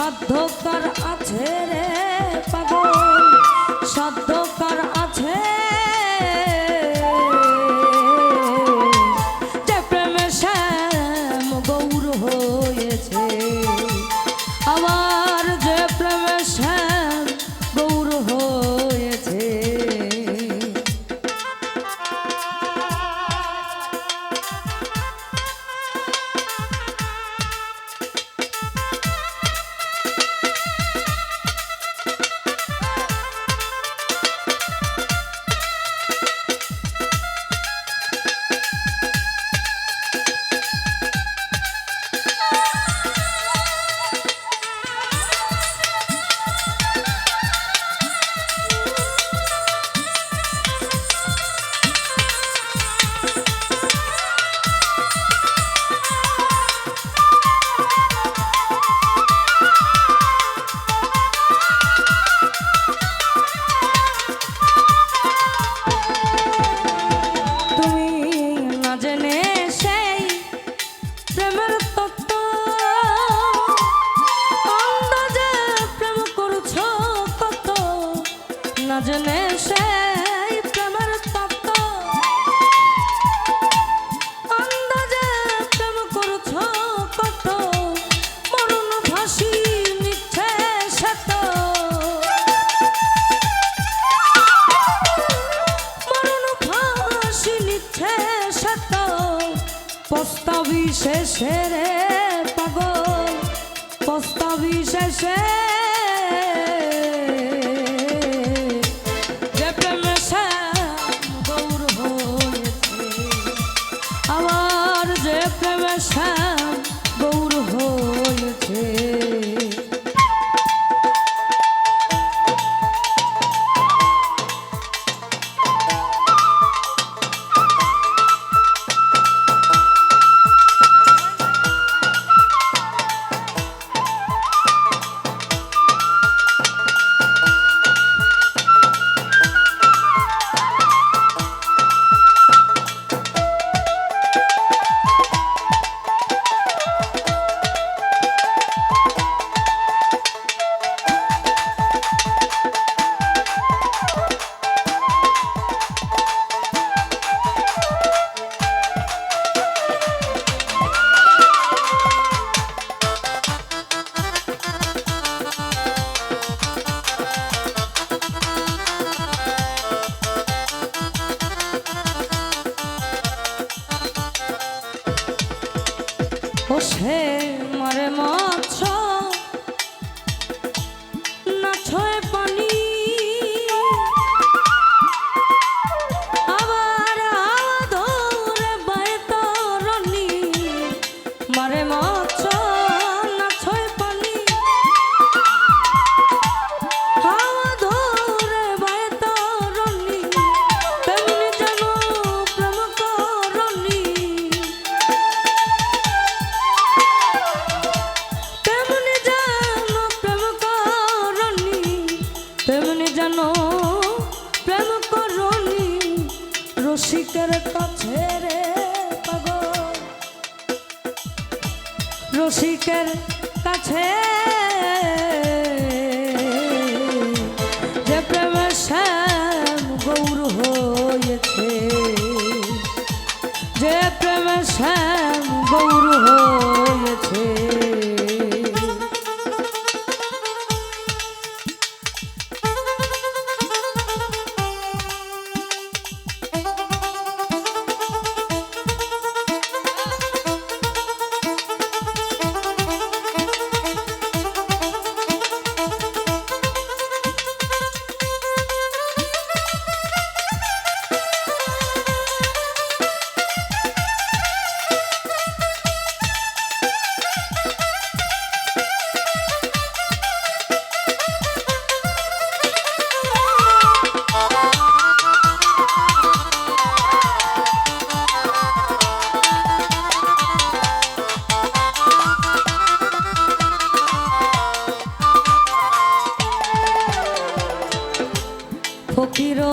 সাধ্য কার আছে রে পাগল। সাধ্য remember শেষে রে পাগল। পস্তাবি শেষে সে মরে মছ না ছয় পানি। আবার দৌড়ে বায় তরণী। মরে মছ রসিকের কাছে রে পাগল। রসিকের কাছে যে প্রেমের ফকিরো